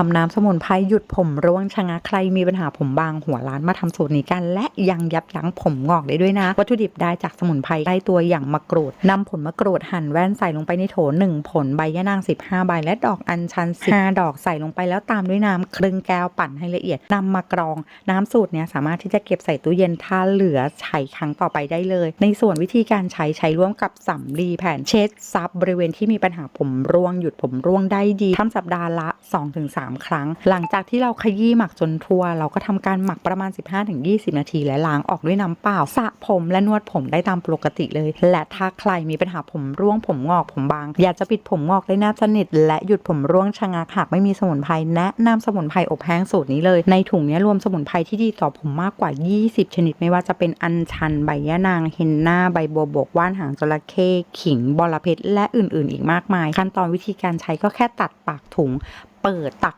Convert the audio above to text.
ทำน้ำสมุนไพรหยุดผมร่วงชะงักใครมีปัญหาผมบางหัวล้านมาทำสูตรนี้กัน และยังยับยั้งผมงอกได้ด้วยนะ วัตถุดิบได้จากสมุนไพรใกล้ตัวอย่างมะกรูดนำผลมะกรูดหั่นแว่นใส่ลงไปในโถหนึ่งผลใบยะนาง 15 ใบ และดอกอัญชัน 15 ดอกใส่ลงไปแล้วตามด้วยน้ำครึ่งแก้วปั่นให้ละเอียดนำมากรอง น้ำสูตรเนี้ยสามารถที่จะเก็บใส่ตู้เย็นถ้าเหลือใช้ครั้งต่อไปได้เลย ในส่วนวิธีการใช้ใช้ร่วมกับสำลีแผ่นเช็ดซับบริเวณที่มีปัญหาผมร่วงหยุดผมร่วงได้ดีทำสัปดาห์ละ 2-3ครั้ง หลังจากที่เราขยี้หมักจนทั่ว เราก็ทำการหมักประมาณ 15-20 นาที และล้างออกด้วยน้ำเปล่าสระผมและนวดผมได้ตามปกติเลย และถ้าใครมีปัญหาผมร่วงผมงอกผมบาง อยากจะปิดผมงอกได้แน่สนิท และหยุดผมร่วงชะงักหากไม่มีสมุนไพรแนะนำสมุนไพรอบแห้งสูตรนี้เลย ในถุงนี้รวมสมุนไพรที่ดีต่อผมมากกว่า 20 ชนิดไม่ว่าจะเป็นอัญชันใบยะนางเฮนนาใบบัวบกว่านหางจระเข้ขิงบอระเพ็ดและอื่นๆ อีกมากมาย ขั้นตอนวิธีการใช้ก็แค่ตัดปากถุง เปิดตัก